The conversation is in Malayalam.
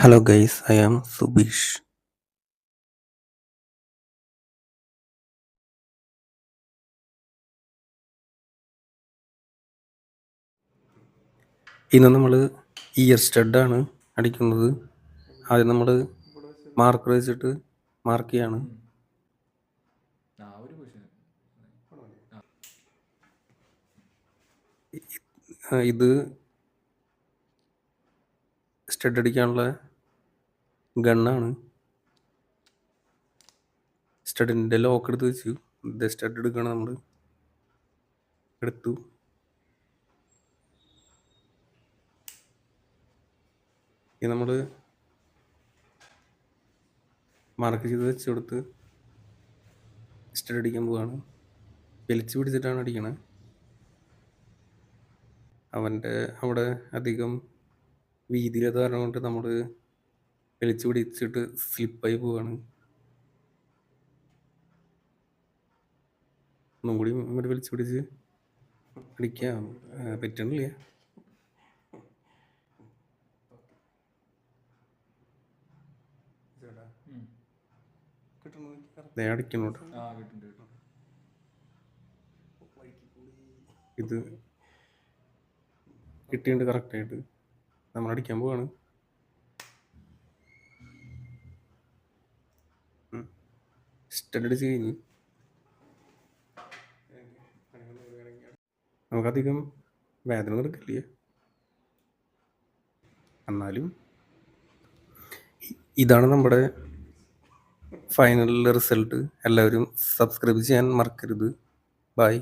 Hello guys, I am Subish. ഇന്ന് നമ്മൾ ഇയർ സ്റ്റഡാണ് അടിക്കുന്നത്. ആദ്യം നമ്മൾ മാർക്കർ വെച്ചിട്ട് മാർക്ക് ചെയ്യാണ്. ആ ഇത് സ്റ്റഡ് അടിക്കാനുള്ള ഗണ്ണാണ്. സ്റ്റഡിന്റെ ലോക്ക് എടുത്ത് വെച്ചു. ഇത് സ്റ്റഡ് എടുക്കണം നമ്മൾ എടുത്തു. ഇത് നമ്മൾ മാർക്ക് ചെയ്ത് വെച്ച് കൊടുത്ത് സ്റ്റഡ് അടിക്കാൻ പോവാണ്. വലിച്ചു പിടിച്ചിട്ടാണ് അടിക്കണത് അവന്റെ അവിടെ അധികം വീതിയിലത് കാരണം കൊണ്ട് നമ്മൾ വലിച്ചു പിടിച്ചിട്ട് സ്ലിപ്പായി പോവാണ്. ഒന്നും കൂടി ഇങ്ങോട്ട് വലിച്ചു പിടിച്ച് പിടിക്കാം പറ്റണില്ല. അടിക്കണോട്ടോ. ഇത് കിട്ടിയിട്ടുണ്ട് കറക്റ്റായിട്ട് നമ്മൾ അടിക്കാൻ പോവാണ്. സ്റ്റഡ് അടിച്ച് കഴിഞ്ഞ് നമുക്കധികം വേദന നടക്കില്ല എന്നാലും ഇതാണ് നമ്മുടെ ഫൈനലിലെ റിസൾട്ട് എല്ലാവരും സബ്സ്ക്രൈബ് ചെയ്യാൻ മറക്കരുത്. ബൈ